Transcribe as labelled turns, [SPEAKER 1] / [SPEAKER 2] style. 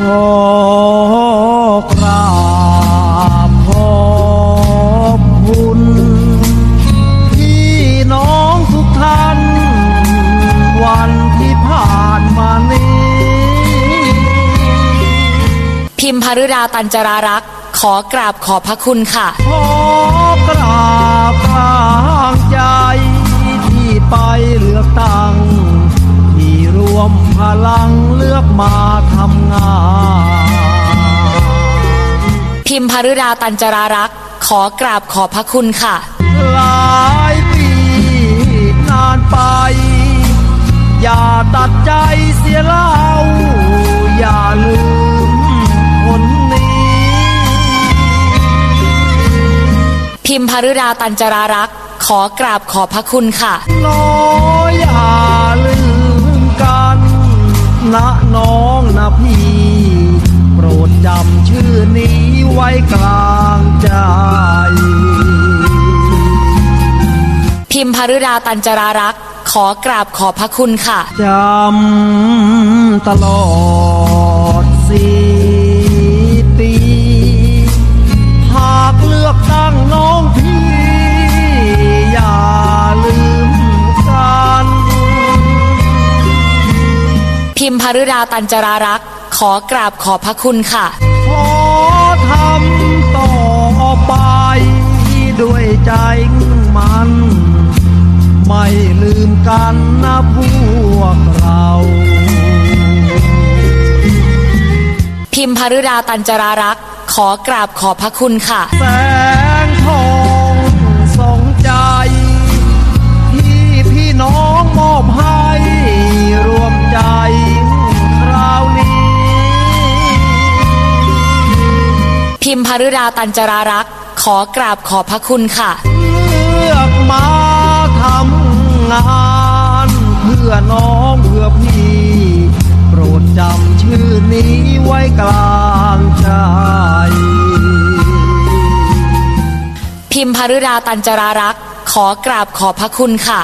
[SPEAKER 1] อกราบขอบคุณพี่น้องทุกท่าน วันที่ผ่านมานี้
[SPEAKER 2] พิมพฤดาตันจรารักษ์ขอกราบขอบพระคุณค่ะ
[SPEAKER 1] ขอกราบกลางใจที่ไปเลือกตั้งที่ร วมพลังเลือกมาทำงาน
[SPEAKER 2] พิมพฤดาตันจรารักษ์ขอกราบขอบพระคุณค่ะ
[SPEAKER 1] หลายปีนานไป อย่าตัดใจเสียเล่า อย่าลืมคนนี้
[SPEAKER 2] พิมพฤดาตันจรารักษ์ขอกราบขอบพระคุณค่ะ
[SPEAKER 1] น้อย
[SPEAKER 2] พิมพฤดาตันจรารักษ์ขอกราบขอบพระคุณค่ะ
[SPEAKER 1] จำตลอดสี่ปีหากเลือกตั้งน้องพี่ อย่าลืมกัน
[SPEAKER 2] พิมพฤดาตันจรารักษ์ขอกราบขอบพระคุณค่ะ
[SPEAKER 1] ขอทำต่อไป ด้วยใจมัน ไม่ลืมกันนะพวกเรา
[SPEAKER 2] พิมพฤดาตันจรารักษ์ขอกราบขอบพระคุณค่ะ
[SPEAKER 1] แสงทองสองใจ ที่พี่น้องมอบให้รวมใจคราวนี้
[SPEAKER 2] พิมพฤดาตันจรารักษ์ ขอกราบขอบพระคุณค่ะ
[SPEAKER 1] เลือกมาทำงานเพื่อน้องเพื่อพี่ โปรดจำชื่อนี้ไว้กลางใจ
[SPEAKER 2] พิมพฤดาตันจรารักษ์ขอกราบขอบพระคุณค่ะ